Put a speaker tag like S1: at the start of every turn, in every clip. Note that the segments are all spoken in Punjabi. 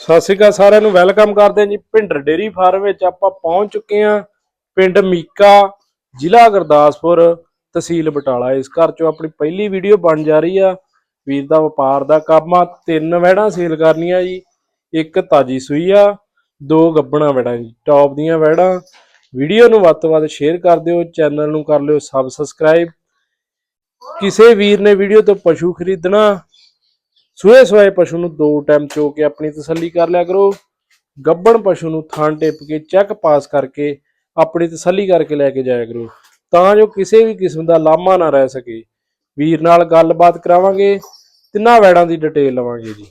S1: ਸਤਿ ਸ਼੍ਰੀ ਅਕਾਲ ਸਾਰਿਆਂ ਨੂੰ, ਵੈਲਕਮ ਕਰਦੇ ਹਾਂ ਜੀ ਭਿੰਡਰ ਡੇਰੀ ਫਾਰਮ ਵਿੱਚ ਆਪਾਂ ਪਹੁੰਚ ਚੁੱਕੇ ਹਾਂ, ਪਿੰਡ ਮੀਕਾ, ਜ਼ਿਲ੍ਹਾ ਗੁਰਦਾਸਪੁਰ ਤਹਿਸੀਲ ਬਟਾਲਾ। ਇਸ ਘਰ ਚੋਂ ਆਪਣੀ ਪਹਿਲੀ ਵੀਡੀਓ ਬਣ ਜਾ ਰਹੀ ਆ। ਵੀਰ ਦਾ ਵਪਾਰ ਦਾ ਕੰਮ ਆ, ਤਿੰਨ ਵੈੜਾਂ ਸੇਲ ਕਰਨੀਆਂ ਜੀ, ਇੱਕ ਤਾਜੀ ਸੂਈ ਆ, ਦੋ ਗੱਬਣਾ ਵੈੜਾਂ ਜੀ, ਟੌਪ ਦੀਆਂ ਵੈੜਾਂ ਵੀਡੀਓ ਨੂੰ ਵੱਧ ਤੋਂ ਵੱਧ ਸ਼ੇਅਰ ਕਰ ਦਿਓ, ਚੈਨਲ ਨੂੰ ਕਰ ਲਿਓ ਸਬਸਕ੍ਰਾਈਬ। ਕਿਸੇ ਵੀਰ ਨੇ ਵੀਡੀਓ ਤੋਂ ਪਸ਼ੂ ਖਰੀਦਣਾ ਸੂਏ ਸਵਾਏ ਪਸ਼ੂ ਨੂੰ ਦੋ ਟਾਈਮ ਚੋ ਕੇ ਆਪਣੀ ਤਸੱਲੀ ਕਰ ਲਿਆ ਕਰੋ। ਗੱਬਣ ਪਸ਼ੂ ਨੂੰ ਥਾਂ ਟਿਪ ਕੇ ਚੈੱਕ ਪਾਸ ਕਰਕੇ ਆਪਣੀ ਤਸੱਲੀ ਕਰਕੇ ਲੈ ਕੇ ਜਾਇਆ ਕਰੋ। ਤਾਂ ਜੋ ਕਿਸੇ ਵੀ ਕਿਸਮ ਦਾ ਲਾਮਾ ਨਾ ਰਹਿ ਸਕੇ। ਵੀਰ ਨਾਲ ਗੱਲਬਾਤ ਕਰਾਵਾਂਗੇ ਤਿੰਨਾਂ ਵੈੜਾਂ ਦੀ ਡਿਟੇਲ ਲਵਾਂਗੇ ਜੀ।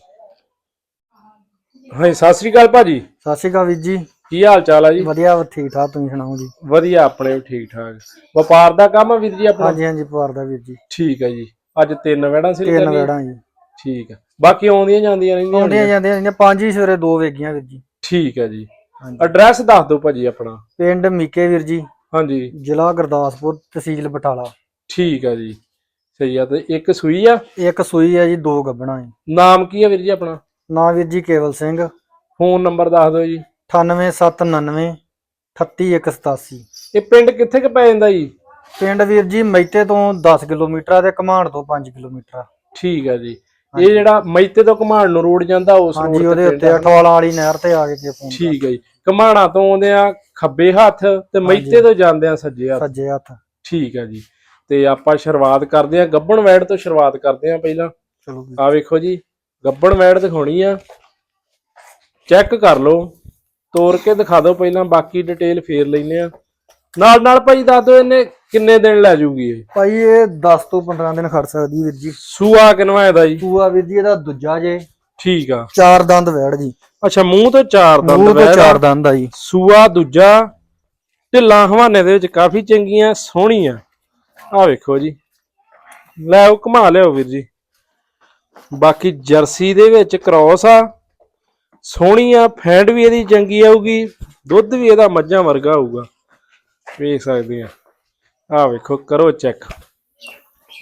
S1: ਹਾਂ ਸਤਿ ਸ੍ਰੀ ਅਕਾਲ ਭਾਜੀ।
S2: ਸਤਿ ਸ਼੍ਰੀ ਅਕਾਲ ਵੀਰ ਜੀ।
S1: ਕੀ ਹਾਲ ਚਾਲ ਆ ਜੀ?
S2: ਵਧੀਆ ਠੀਕ ਠਾਕ ਤੁਸੀਂ ਸੁਣਾਓ ਜੀ?
S1: ਵਧੀਆ ਆਪਣੇ ਵੀ ਠੀਕ ਠਾਕ। ਵਪਾਰ ਦਾ ਕੰਮ ਆ ਵੀਰ ਜੀ ਆਪਣਾ?
S2: ਹਾਂਜੀ ਹਾਂਜੀ ਪਵਾਰ ਦਾ ਵੀਰ ਜੀ।
S1: ਠੀਕ ਹੈ ਜੀ। ਅੱਜ ਤਿੰਨ ਵੈੜਾਂ ਸੀ
S2: ਤਿੰਨ ਵੇੜਾਂ ਜੀ।
S1: ਠੀਕ ਹੈ ਬਾਕੀ ਆਉਂਦੀਆਂ ਜਾਂਦੀਆਂ ਰਹਿੰਦੀਆਂ
S2: ਆਉਂਦੀਆਂ ਜਾਂਦੀਆਂ ਨੇ ਪੰਜ ਹੀ ਸਵੇਰੇ ਦੋ ਵੇਗੀਆਂ ਵੀਰ ਜੀ।
S1: ਠੀਕ ਹੈ ਜੀ।
S2: ਹਾਂਜੀ।
S1: ਐਡਰੈਸ ਦੱਸ ਦਿਓ ਭਾਜੀ ਆਪਣਾ।
S2: ਪਿੰਡ ਮੀਕੇ ਵੀਰ ਜੀ।
S1: ਹਾਂਜੀ।
S2: ਜ਼ਿਲ੍ਹਾ ਗੁਰਦਾਸਪੁਰ ਤਹਿਸੀਲ ਬਟਾਲਾ।
S1: ਠੀਕ ਹੈ ਜੀ। ਸਹੀ ਆ ਤੇ ਇੱਕ ਸੂਈ ਆ?
S2: ਇੱਕ ਸੂਈ ਹੈ ਜੀ ਦੋ ਗੱਬਣਾ ਹੈ
S1: ਨਾਮ ਕੀ ਆ ਵੀਰ ਜੀ ਆਪਣਾ?
S2: ਨਾਂ ਵੀਰ ਜੀ ਕੇਵਲ ਸਿੰਘ।
S1: ਫੋਨ ਨੰਬਰ ਦੱਸ ਦਿਓ ਜੀ।
S2: 98799 38187
S1: ਇਹ ਪਿੰਡ ਕਿੱਥੇ ਕੁ ਪੈ ਜਾਂਦਾ ਜੀ?
S2: ਪਿੰਡ ਵੀਰ ਜੀ ਮੈਤੇ ਤੋਂ 10 ਕਿਲੋਮੀਟਰ ਆ ਤੇ ਕਮਾਣ ਤੋਂ 5 ਕਿਲੋਮੀਟਰ ਆ।
S1: ਠੀਕ ਹੈ ਜੀ। ਇਹ ਜਿਹੜਾ ਮੈਤੇ ਤੋਂ ਘਮਾਣ ਨੂੰ ਰੋਡ ਜਾਂਦਾ ਉਸ ਰੋਡ ਤੇ
S2: ਉਹਦੇ ਉੱਤੇ। ਅਠਵਾਲਾ ਵਾਲੀ ਨਹਿਰ ਤੇ ਆ ਕੇ ਕੇ ਫੋਨ
S1: ਠੀਕ ਹੈ ਜੀ। ਘਮਾਣਾ ਤੋਂ ਆਉਂਦੇ ਆ ਖੱਬੇ ਹੱਥ ਤੇ ਮੈਤੇ ਤੋਂ ਜਾਂਦੇ ਆ ਸੱਜੇ ਹੱਥ।
S2: ਸੱਜੇ ਹੱਥ।
S1: ਠੀਕ ਹੈ ਜੀ। ਤੇ ਆਪਾਂ ਸ਼ੁਰੂਆਤ ਕਰਦੇ ਆ। ਗੱਬਣ ਵੈੜ ਤੋਂ ਸ਼ੁਰੂਆਤ ਕਰਦੇ ਆ ਪਹਿਲਾਂ।
S2: ਚਲੋ।
S1: ਆ ਵੇਖੋ ਜੀ ਗੱਬਣ ਵੈੜ ਦਿਖਾਉਣੀ ਆ। ਚੈੱਕ ਕਰ ਲਓ। ਤੋੜ ਕੇ ਦਿਖਾ ਦਿਓ ਪਹਿਲਾਂ ਬਾਕੀ ਡਿਟੇਲ ਫੇਰ ਲੈਨੇ ਆ। ਨਾਲ ਨਾਲ ਭਾਈ ਦੱਸ ਦਿਓ ਇਹਨੇ ਕਿੰਨੇ ਦਿਨ ਲੈ ਜੂਗੀ ਇਹ?
S2: ਭਾਈ ਇਹ 10 ਤੋਂ 15 ਦਿਨ ਖੜ ਸਕਦੀ ਵੀਰ ਜੀ।
S1: ਸੂਆ ਕਿਨਵਾ ਇਹਦਾ ਜੀ
S2: ਸੂਆ ਵੀਰ ਜੀ ਇਹਦਾ ਦੂਜਾ ਜੇ।
S1: ਠੀਕ ਆ।
S2: ਚਾਰ ਦੰਦ ਵੈੜ ਜੀ।
S1: ਅੱਛਾ ਮੂੰਹ ਤੋਂ ਚਾਰ ਦੰਦ
S2: ਮੂੰਹ ਤੋਂ। ਚਾਰ ਦੰਦ ਆ ਜੀ।
S1: ਸੂਆ ਦੂਜਾ ਢਿੱਲਾਂ ਹਵਾਨੇ ਦੇ ਵਿੱਚ ਕਾਫੀ ਚੰਗੀਆਂ ਸੋਹਣੀਆਂ। ਆ ਵੇਖੋ ਜੀ। ਲੈ ਉਹ ਘੁਮਾ ਲਿਓ ਵੀਰ ਜੀ। ਬਾਕੀ ਜਰਸੀ ਦੇ ਵਿੱਚ ਕ੍ਰੋਸ ਆ। ਸੋਹਣੀ ਆ ਫੈਂਟ ਵੀ ਇਹਦੀ ਚੰਗੀ ਆਊਗੀ ਦੁੱਧ ਵੀ ਇਹਦਾ ਮੱਝਾਂ ਵਰਗਾ ਆਊਗਾ। ਵੇਖ ਸਕਦੇ ਆ। ਆ ਵੇਖੋ ਕਰੋ ਚੈੱਕ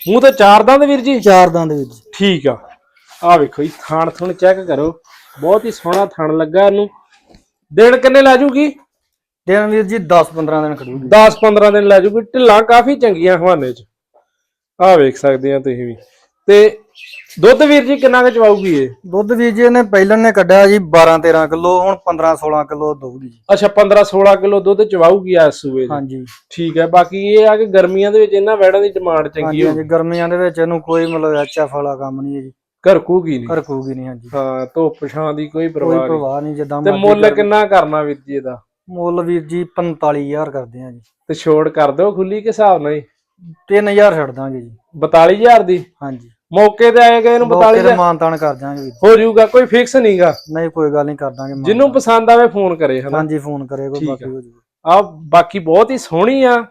S1: ਮੂੰਹ ਤੇ ਚਾਰ ਦੰਦ ਵੀਰ ਜੀ।
S2: ਚਾਰ ਦੰਦ ਵੀਰ ਜੀ।
S1: ਠੀਕ ਆ। ਆ ਵੇਖੋ ਜੀ ਥਾਣ ਥੁਣ ਚੈੱਕ ਕਰੋ। ਬਹੁਤ ਹੀ ਸੋਹਣਾ ਥਣ ਲੱਗਾ ਇਹਨੂੰ। ਦਿਨ ਕਿੰਨੇ ਲੈ ਜੂਗੀ?
S2: ਦਿਨ ਵੀਰ ਜੀ 10 15 ਦਿਨ ਖੜੂਗੀ।
S1: 10 15 ਦਿਨ ਲੈ ਜੂਗੀ। ਢਿੱਲਾਂ ਕਾਫੀ ਚੰਗੀਆਂ ਹਵਾਨੇ ਚ। ਆ ਵੇਖ ਸਕਦੇ ਆ ਤੁਸੀਂ ਵੀ। ਤੇ ਦੁੱਧ ਵੀਰ ਜੀ ਕਿੰਨਾ ਕੁ ਚਵਾਊਗੀ ਇਹ?
S2: ਦੁੱਧ ਵੀਰ ਜੀ ਨੇ ਪਹਿਲਾਂ ਨੇ ਕੱਢਿਆ ਜੀ 12 13 ਕਿਲੋ ਹੁਣ 15 16 ਕਿਲੋ ਦਊਗੀ ਜੀ।
S1: ਅੱਛਾ 15 16 ਕਿਲੋ ਦੁੱਧ ਚਵਾਊਗੀ ਆ ਸੂਏ ਦੀ
S2: ਹਾਂਜੀ।
S1: ਠੀਕ ਹੈ ਬਾਕੀ ਇਹ ਆ ਕਿ ਗਰਮੀਆਂ ਦੇ ਵਿੱਚ ਇਹਨਾਂ ਵੈੜਾਂ ਦੀ ਡਿਮਾਂਡ ਚੰਗੀ ਹੋ
S2: ਹਾਂਜੀ ਗਰਮੀਆਂ ਦੇ ਵਿੱਚ ਇਹਨੂੰ ਕੋਈ ਮਤਲਬ ਐਚਐਫ ਵਾਲਾ ਕੰਮ ਨਹੀਂ ਹੈ ਜੀ।
S1: ਘਰਕੂਗੀ ਨਹੀਂ?
S2: ਰਖੂਗੀ ਨਹੀਂ ਹਾਂਜੀ।
S1: ਹਾਂ ਧੁੱਪ ਛਾਂ ਦੀ ਕੋਈ
S2: ਕੋਈ
S1: ਪਰਵਾਹ ਨਹੀਂ
S2: ਪ੍ਰਵਾਹ ਨਹੀਂ। ਜਿੱਦਾਂ
S1: ਤੇ ਮੁੱਲ ਕਿੰਨਾ ਕਰਨਾ ਵੀਰ ਜੀ ਇਹਦਾ?
S2: ਮੁੱਲ ਵੀਰ ਜੀ 45000 ਕਰਦੇ ਆ ਜੀ।
S1: ਤੇ ਛੋੜ ਕਰ ਦਿਓ ਖੁੱਲੀ ਕੇ ਹਿਸਾਬ ਨਾਲ ਹੀ?
S2: 3000 ਛੱਡ ਦਾਂਗੇ ਜੀ।
S1: 42000 ਦੀ?
S2: ਹਾਂਜੀ।
S1: ਮੌਕੇ ਤੇ ਆਏਗਾ ਇਹਨੂੰ
S2: ਮੌਕੇ
S1: 42000
S2: ਤੇ ਮਾਨਤਾਨ ਕਰ ਦਾਂਗੇ ਵੀਰ।
S1: ਹੋ ਜਾਊਗਾ ਕੋਈ ਫਿਕਸ ਨਹੀਂਗਾ
S2: ਨਹੀਂ ਕੋਈ ਗੱਲ ਨਹੀਂ ਕਰ ਦਾਂਗੇ ਮਾਨ-
S1: ਜਿਹਨੂੰ ਪਸੰਦ ਆਵੇ ਫੋਨ ਕਰੇ ਹਨਾ?
S2: ਹਾਂਜੀ ਫੋਨ ਕਰੇ ਕੋਈ
S1: ਠੀਕ
S2: ਬਾਕੀ। ਹੋ ਜਾਊਗਾ।
S1: ਆ ਬਾਕੀ ਬਹੁਤ ਹੀ ਸੋਹਣੀ ਆ।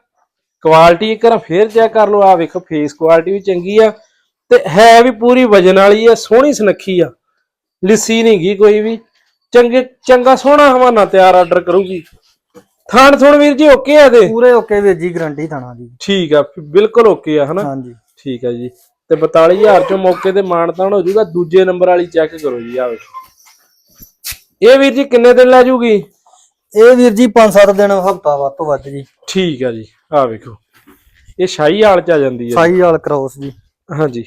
S1: ਕੁਆਲਿਟੀ ਇੱਕ ਵਾਰ ਫੇਰ ਚੈੱਕ ਕਰ ਲਓ। ਆ ਵੇਖੋ ਫੇਸ ਕੁਆਲਿਟੀ ਵੀ ਚੰਗੀ ਆ। ਤੇ ਹੈ ਵੀ ਪੂਰੀ ਵਜਨ ਵਾਲੀ ਆ ਸੋਹਣੀ ਸੁਨੱਖੀ ਆ। ਲਿੱਸੀ ਨਹੀਂ ਗੀ ਕੋਈ ਵੀ। ਚੰਗੇ ਚੰਗਾ ਸੋਹਣਾ ਹਵਾਨਾ ਤਿਆਰ ਆਰਡਰ ਕਰੂਗੀ। ਥਾਣ ਥੁਣ ਵੀਰ ਜੀ ਓਕੇ ਆ ਦੇ
S2: ਪੂਰੇ ਓਕੇ ਵੀਰ ਜੀ ਗਰੰਟੀ ਥਾਣਾ ਦੀ
S1: ਠੀਕ ਆ ਬਿਲਕੁਲ ਓਕੇ ਆ ਹਨਾ?
S2: ਹਾਂਜੀ।
S1: ਠੀਕ ਆ ਜੀ। ਤੇ 42000 ਚੋਂ ਮੌਕੇ ਤੇ ਮਾਨਤਾਨ ਹੋ ਜਾਊਗਾ ਦੂਜੇ ਨੰਬਰ ਵਾਲੀ ਚੈੱਕ ਕਰੋ ਜੀ ਆ ਵੇਖੋ। ਇਹ ਵੀਰ ਜੀ ਕਿੰਨੇ ਦਿਨ ਲੈ ਜੂਗੀ?
S2: ਇਹ ਵੀਰ ਜੀ 5-7 ਦਿਨ ਹਫਤਾ ਵੱਧ ਤੋਂ ਵੱਧ ਜੀ।
S1: ਠੀਕ ਆ ਜੀ ਆ ਵੇਖੋ। ਇਹ ਸ਼ਾਹੀ ਹਾਲ ਚ ਆ ਜਾਂਦੀ ਹੈ
S2: ਸਾਈ ਵਾਲ ਕ੍ਰੋਸ ਜੀ।
S1: ਹਾਂਜੀ।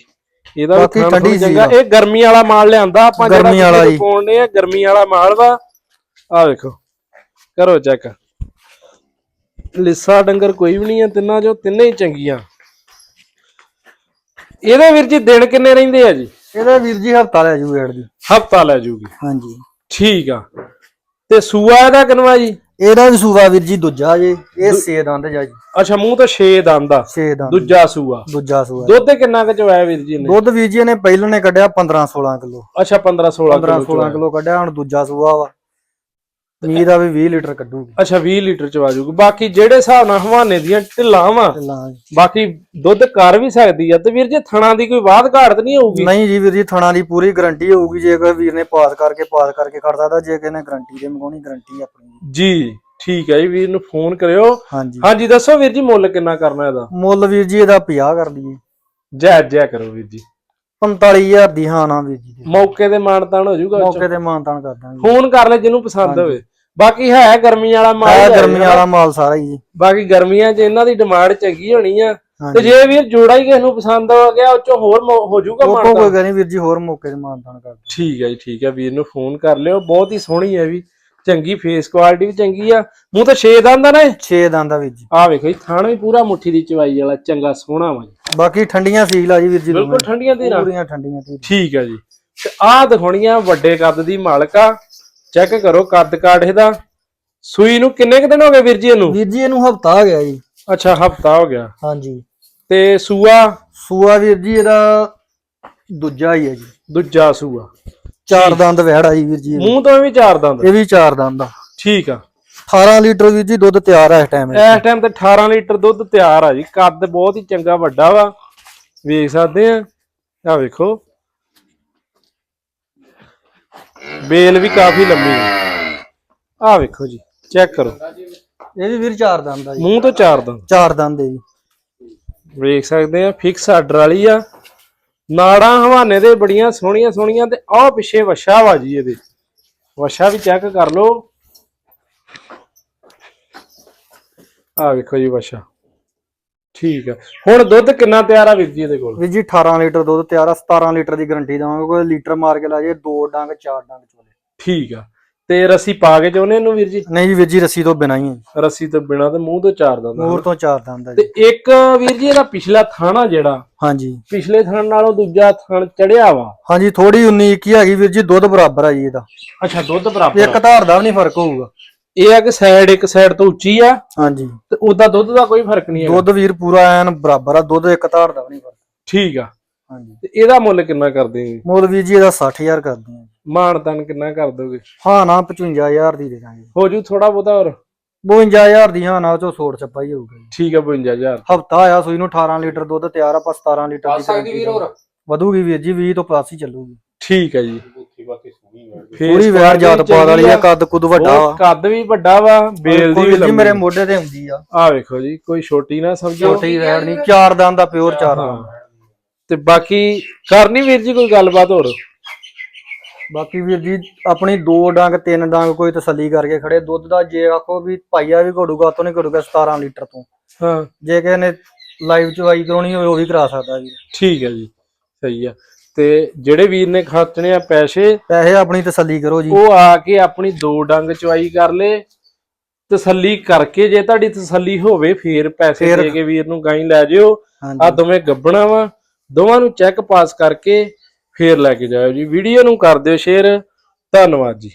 S1: ਇਹਦਾ
S2: ਬਾਕੀ ਠੰਡੀ
S1: ਚੰਗਾ। ਇਹ ਗਰਮੀ ਵਾਲਾ ਮਾਲ ਲਿਆਂਦਾ ਆਪਾਂ
S2: ਗਰਮੀ ਵਾਲਾ ਜੀ।
S1: ਪਾਉਣੇ ਆ ਗਰਮੀ ਵਾਲਾ ਮਾਲ ਵਾ। ਆ ਵੇਖੋ। ਕਰੋ ਚੈੱਕ ਲਿੱਸਾ ਡੰਗਰ ਕੋਈ ਵੀ ਨਹੀਂ ਆ ਤਿੰਨਾਂ ਚੋਂ ਤਿੰਨੇ ਹੀ ਚੰਗੀਆਂ। ਇਹਦੇ ਵੀਰ ਜੀ ਦਿਨ ਕਿੰਨੇ ਰਹਿੰਦੇ ਆ ਜੀ?
S2: ਇਹਦਾ ਵੀਰ ਜੀ ਹਫਤਾ ਲੈ ਜੂ ਦੀ।
S1: ਹਫਤਾ ਲੈ ਜੂਗੀ।
S2: ਹਾਂਜੀ।
S1: ਠੀਕ ਆ। ਤੇ ਸੂਆ ਇਹਦਾ ਕਿਨਵਾ ਜੀ?
S2: ਇਹਦਾ ਵੀ ਸੂਆ ਵੀਰ ਜੀ ਦੂਜਾ ਜੇ ਇਹ ਸੇ ਦੰਦ ਜਾ ਜੀ।
S1: ਅੱਛਾ ਮੂੰਹ ਤੇ 6 ਦੰਦ ਆ।
S2: ਛੇ ਦੰਦ।
S1: ਦੂਜਾ ਸੂਆ।
S2: ਦੂਜਾ ਸੂਆ।
S1: ਦੁੱਧ ਕਿੰਨਾ ਕੁ ਚਵਾਇਆ ਵੀਰ ਜੀ ਨੇ
S2: ਦੁੱਧ ਵੀਰ ਜੀ ਨੇ ਪਹਿਲਾਂ ਨੇ ਕੱਢਿਆ 15 16 ਕਿਲੋ।
S1: ਅੱਛਾ 15 16
S2: 15
S1: ਕਿਲੋ
S2: 16 ਕਿਲੋ ਕੱਢਿਆ ਹੁਣ ਦੂਜਾ ਸੂਆ ਵਾ। ਉਮੀਦ ਆ ਵੀ 20 ਲੀਟਰ ਕੱਢੂਗੀ।
S1: ਅੱਛਾ 20 ਲੀਟਰ ਚ ਆ ਜਾਊਗੀ ਬਾਕੀ ਜਿਹੜੇ ਹਿਸਾਬ ਨਾਲ ਹਵਾਨੇ ਦੀਆਂ ਢਿੱਲਾਂ ਵਾ ਬਾਕੀ ਦੁੱਧ ਕਰ ਵੀ ਸਕਦੀ ਆ ਤੇ ਵੀਰ ਜੇ ਥਣਾ ਦੀ ਕੋਈ ਬਾਤ ਘਾਟ ਤਾਂ ਨਹੀਂ ਹੋਊਗੀ?
S2: ਨਹੀਂ ਜੀ ਵੀਰ ਜੀ ਥਣਾ ਦੀ ਪੂਰੀ ਗਾਰੰਟੀ ਹੋਊਗੀ ਜੇ ਕੋਈ ਵੀਰ ਨੇ ਪਾਸ ਕਰਕੇ ਪਾਸ ਕਰਕੇ ਕਰ ਸਕਦਾ ਜੇ ਕਿਸੇ ਨੇ ਗਾਰੰਟੀ ਦੇ ਮੰਗਾਉਣੀ ਗਾਰੰਟੀ ਆਪਣੀ
S1: ਜੀ। ਠੀਕ ਹੈ ਜੀ ਵੀਰ ਨੂੰ ਫੋਨ ਕਰਿਓ।
S2: ਹਾਂਜੀ।
S1: ਦੱਸੋ ਵੀਰ ਜੀ ਮੁੱਲ ਕਿੰਨਾ ਕਰਨਾ ਇਹਦਾ?
S2: ਮੁੱਲ ਵੀਰ ਜੀ ਇਹਦਾ 50 ਕਰ ਦਈਏ
S1: ਜੈ ਜੈ ਕਰੋ ਵੀਰ ਜੀ।
S2: 45000 ਦੀ ਹਾਂ ਨਾ ਵੀਰ ਜੀ।
S1: ਮੌਕੇ ਤੇ ਮਾਨਤਾਨ ਹੋ ਜਾਊਗਾ
S2: ਮੌਕੇ ਤੇ ਮਾਨਤਾਨ ਕਰ ਦਾਂਗੇ।
S1: ਫੋਨ ਕਰ ਲੈ ਜਿਹਨੂੰ ਪਸੰਦ ਹੋਵੇ। ਬਾਕੀ ਹੈ ਗਰਮੀ ਵਾਲਾ ਮਾਲ ਹੀ
S2: ਗਰਮੀ। ਵਾਲਾ ਮਾਲ ਸਾਰਾ ਹੀ ਜੀ।
S1: ਬਾਕੀ ਗਰਮੀਆਂ 'ਚ ਇਹਨਾਂ ਦੀ ਡਿਮਾਂਡ ਚੰਗੀ ਹੋਣੀ ਆ। ਤੇ ਜੇ ਵੀਰ ਜੋੜਾ ਹੀ ਕਿਸੇ ਨੂੰ ਪਸੰਦ ਆ ਗਿਆ ਉਹ 'ਚੋਂ ਹੋਰ ਹੋ ਜਾਊਗਾ ਮਾਨਤਾਨ
S2: ਕੋਈ ਗੱਲ ਨਹੀਂ ਵੀਰ ਜੀ ਹੋਰ ਮੌਕੇ ਤੇ ਮਾਨਤਾਨ ਕਰ
S1: ਠੀਕ ਹੈ ਜੀ ਠੀਕ ਹੈ ਵੀਰ ਨੂੰ ਫੋਨ ਕਰ ਲਿਓ ਬਹੁਤ ਹੀ ਸੋਹਣੀ ਹੈ ਵੀ। ਚੰਗੀ ਫੇਸ ਕੁਆਲਿਟੀ ਵੀ ਚੰਗੀ ਆ। ਮੂੰਹ ਤਾਂ 6 ਦੰਦ ਆ ਨਾ
S2: 6 ਦੰਦ ਆ ਵੀਰ ਜੀ।
S1: ਆ ਵੇਖੋ ਜੀ ਥਾਣਾ ਵੀ ਪੂਰਾ ਮੁੱਠੀ ਦੀ ਚਵਾਈ ਵਾਲਾ ਚੰਗਾ ਸੋਹਣਾ ਵਾ ਜੀ।
S2: ਬਾਕੀ ਠੰਡੀਆਂ ਸੀਲ ਆ ਜੀ ਵੀਰ ਜੀ
S1: ਬਿਲਕੁਲ ਠੰਡੀਆਂ ਧੀਰਾਂ।
S2: ਪੂਰੀਆਂ ਠੰਡੀਆਂ ਤੇ
S1: ਠੀਕ ਹੈ ਜੀ। ਤੇ ਆਹ ਦਿਖਾਉਣੀਆਂ ਵੱਡੇ ਕੱਦ ਦੀ ਮਾਲਕ। ਚੈੱਕ ਕਰੋ ਕੱਦ ਕਾਠ ਇਹਦਾ। ਸੂਈ ਨੂੰ ਕਿੰਨੇ ਕੁ ਦਿਨ ਹੋ ਗਏ ਵੀਰ ਜੀ ਇਹਨੂੰ?
S2: ਵੀਰ ਜੀ ਇਹਨੂੰ ਹਫਤਾ ਆ ਗਿਆ ਜੀ।
S1: ਅੱਛਾ ਹਫਤਾ ਹੋ ਗਿਆ।
S2: ਹਾਂਜੀ।
S1: ਤੇ ਸੂਆ?
S2: ਸੂਆ ਵੀਰ ਜੀ ਇਹਦਾ ਦੂਜਾ ਹੀ ਹੈ ਜੀ।
S1: ਦੂਜਾ ਸੂਆ।
S2: ਚਾਰ ਦੰਦ ਵਹਿੜਾ ਜੀ ਵੀਰ ਜੀ।
S1: ਮੂੰਹ ਤੋਂ ਵੀ ਚਾਰ ਦੰਦ?
S2: ਇਹ ਵੀ ਚਾਰ ਦੰਦ ਆ।
S1: ਠੀਕ ਆ।
S2: 18 ਲੀਟਰ ਵੀਰ ਜੀ ਦੁੱਧ ਤਿਆਰ ਆ ਇਸ ਟਾਈਮ
S1: ਇਸ ਟਾਈਮ ਤੇ 18 ਲੀਟਰ ਦੁੱਧ ਤਿਆਰ ਆ ਜੀ। ਕੱਦ ਬਹੁਤ ਹੀ ਚੰਗਾ ਵੱਡਾ ਵਾ। ਵੇਖ ਸਕਦੇ ਆ। ਆ ਵੇਖੋ। ਬੇਲ ਵੀ ਕਾਫੀ ਲੰਮੀ ਹੈ। ਆ ਵੇਖੋ ਜੀ ਚੈੱਕ ਕਰੋ।
S2: ਇਹ ਵੀ ਵੀਰ ਚਾਰ ਦੰਦ ਆ ਜੀ।
S1: ਮੂੰਹ ਤੋਂ ਚਾਰ ਦੰਦ।
S2: ਚਾਰ ਦੰਦ ਹੈ ਜੀ।
S1: ਵੇਖ ਸਕਦੇ ਆ ਫਿਕਸ ਆਰਡਰ ਵਾਲੀ ਆ। ਨਾੜਾਂ ਹਵਾਨੇ ਦੇ ਬੜੀਆਂ ਸੋਹਣੀਆਂ ਸੋਹਣੀਆਂ ਤੇ ਆਹ ਪਿੱਛੇ ਵਛਾ ਵਾ ਜੀ ਇਹਦੇ। ਵਛਾ ਵੀ ਚੈੱਕ ਕਰ ਲਓ। ਆ ਵੇਖੋ ਜੀ ਵਛਾ ਠੀਕ ਆ ਹੁਣ ਦੁੱਧ ਕਿੰਨਾ ਤਿਆਰ ਆ ਵੀਰ ਜੀ ਇਹਦੇ ਕੋਲ?
S2: ਵੀਰ ਜੀ 18 ਲੀਟਰ ਦੁੱਧ ਤਿਆਰ ਆ 17 ਲੀਟਰ ਦੀ ਗਾਰੰਟੀ ਦਵਾਂਗੇ। ਕੋਈ ਲੀਟਰ ਮਾਰ ਕੇ ਲਾ ਜੇ ਦੋ ਡੰਗ ਚਾਰ ਡੰਗ ਚੋਲੇ।
S1: ਠੀਕ ਆ। ਤੇ ਰੱਸੀ ਪਾ ਕੇ ਚਾਹੁੰਦੇ ਇਹਨੂੰ ਵੀਰ ਜੀ?
S2: ਨਹੀਂ ਵੀਰ ਜੀ ਰੱਸੀ ਤੋਂ ਬਿਨਾਂ ਹੀ ਹੈ।
S1: ਰੱਸੀ ਤੋਂ ਬਿਨਾ ਤੇ ਮੂੰਹ ਤੋਂ ਚਾਰ ਦੰਦ
S2: ਮੂਰ ਤੋਂ ਚਾਰ ਦੰਦ ਆ
S1: ਤੇ ਇੱਕ ਵੀਰ ਜੀ ਇਹਦਾ ਪਿਛਲਾ ਥਾਣਾ ਜਿਹੜਾ
S2: ਹਾਂਜੀ।
S1: ਪਿਛਲੇ ਥਣ ਨਾਲੋਂ ਦੂਜਾ ਥਣ ਚੜਿਆ ਵਾ।
S2: ਹਾਂਜੀ ਥੋੜੀ 19 21 ਹੈਗੀ ਵੀਰ ਜੀ ਦੁੱਧ ਬਰਾਬਰ ਆ ਜੀ ਇਹਦਾ।
S1: ਅੱਛਾ ਦੁੱਧ ਬਰਾਬਰ
S2: ਇੱਕ ਧਾਰ ਦਾ ਵੀ ਨਹੀਂ ਫ਼ਰਕ ਹੋਊਗਾ।
S1: ਇਹ ਆ ਕਿ ਸਾਈਡ ਇੱਕ ਸਾਈਡ ਤੋਂ ਉੱਚੀ ਆ
S2: ਹਾਂਜੀ।
S1: ਤੇ ਉਹਦਾ ਦੁੱਧ ਦਾ ਕੋਈ ਫ਼ਰਕ ਨਹੀਂ ਹੈ
S2: ਦੁੱਧ ਵੀਰ ਪੂਰਾ ਐਨ ਬਰਾਬਰ ਆ ਦੁੱਧ ਇੱਕ ਧਾਰ ਦਾ ਵੀ ਨਹੀਂ ਫ਼ਰਕ।
S1: ਠੀਕ ਆ।
S2: ਹਾਂਜੀ।
S1: ਤੇ ਇਹਦਾ ਮੁੱਲ ਕਿੰਨਾ ਕਰਦੇ ਜੀ
S2: ਮੁੱਲ ਵੀਰ ਜੀ ਇਹਦਾ 60000 ਕਰਦੇ ਆ
S1: ਮਾਣ ਤਨ ਕਿੰਨਾ ਕਰ ਦੋਗੇ?
S2: ਹਾਂ ਨਾ 55000 ਦੀ ਦੇ ਦਾਂਗੇ
S1: ਹੋ ਜੂ ਥੋੜਾ ਬਹੁਤਾ ਹੋਰ?
S2: 52000 ਦੀ ਹਾਂ ਨਾ ਚੋਂ ਸੋੜ ਛੱਪਾ ਹੀ ਹੋਊਗਾ। ਜੀ
S1: ਠੀਕ ਆ 52000
S2: ਹਫਤਾ ਆਇਆ ਸੂਈ ਨੂੰ 18 ਲੀਟਰ ਦੁੱਧ ਤਿਆਰ ਆ ਆਪਾਂ 17 ਲੀਟਰ ਦੀ ਸਕਦੀ ਵੀਰ ਹੋਰ? ਵਧੂਗੀ ਵੀਰ ਜੀ 20 ਤੋਂ ਪਲੱਸ ਹੀ ਚੱਲੂਗੀ।
S1: ਠੀਕ ਹੈ ਜੀ।
S2: ਪੂਰੀ ਵੈਰ ਜਾਤ ਪਾਤ ਵਾਲੀ ਆ ਕੱਦ ਕੁੱਦ ਵੱਡਾ ਵਾ।
S1: ਕੱਦ ਵੀ ਵੱਡਾ ਵਾ ਬੇਲ ਦੀ ਵੀ ਲੰਮੀ
S2: ਮੇਰੇ ਮੋਢੇ ਤੇ ਹੁੰਦੀ ਆ।
S1: ਆ ਵੇਖੋ ਜੀ ਕੋਈ ਛੋਟੀ ਨਾ ਸਮਝੋ।
S2: ਛੋਟੀ ਵੈਰ ਨਹੀਂ ਚਾਰ ਦੰਦ ਦਾ ਪਿਓਰ ਚਾਰ ਦੰਦ
S1: ਹਾਂ। ਤੇ ਬਾਕੀ ਕਰਨੀ ਵੀਰ ਜੀ ਕੋਈ ਗੱਲਬਾਤ ਹੋਰ?
S2: ਬਾਕੀ ਵੀਰ ਜੀ ਆਪਣੀ ਦੋ ਡੰਗ ਤਿੰਨ ਡੰਗ ਕੋਈ ਤਸੱਲੀ ਕਰਕੇ ਖੜੇ। ਦੁੱਧ ਦਾ ਜੇ ਆਖੋ ਵੀ ਪਾਈਆ ਵੀ ਘੜੂਗਾ ਤੋਂ ਨਹੀਂ ਘੜੂਗਾ 17 ਲੀਟਰ ਤੋਂ।
S1: ਹਾਂ।
S2: ਜੇ ਕਿਸੇ ਨੇ ਲਾਈਵ ਚਵਾਈ ਕਰਾਉਣੀ ਹੋਵੇ ਉਹ ਵੀ ਕਰਾ ਸਕਦਾ ਜੀ
S1: ਠੀਕ ਹੈ ਜੀ ਸਹੀ ਆ। ਤੇ ਜਿਹੜੇ ਵੀਰ ਨੇ ਖਰਚਣੇ ਆ ਪੈਸੇ
S2: ਪੈਸੇ ਆਪਣੀ ਤਸੱਲੀ ਕਰੋ ਜੀ।
S1: ਉਹ ਆ ਕੇ ਆਪਣੀ ਦੋ ਡੰਗ ਚਵਾਈ ਕਰ ਲੇ ਤਸੱਲੀ ਕਰਕੇ ਜੇ ਤੁਹਾਡੀ ਤਸੱਲੀ ਹੋਵੇ ਫੇਰ ਪੈਸੇ ਦੇ ਕੇ ਵੀਰ ਨੂੰ ਗਾਈ ਲੈ ਜਿਓ। ਆ ਦੋਵੇਂ ਗੱਬਣਾ ਵਾ ਦੋਵਾਂ ਨੂੰ ਚੈੱਕ ਪਾਸ ਕਰਕੇ ਫੇਰ ਲੈ ਕੇ ਜਾਇਓ ਜੀ। ਵੀਡੀਓ ਨੂੰ ਕਰ ਦਿਓ ਸ਼ੇਅਰ। ਧੰਨਵਾਦ ਜੀ।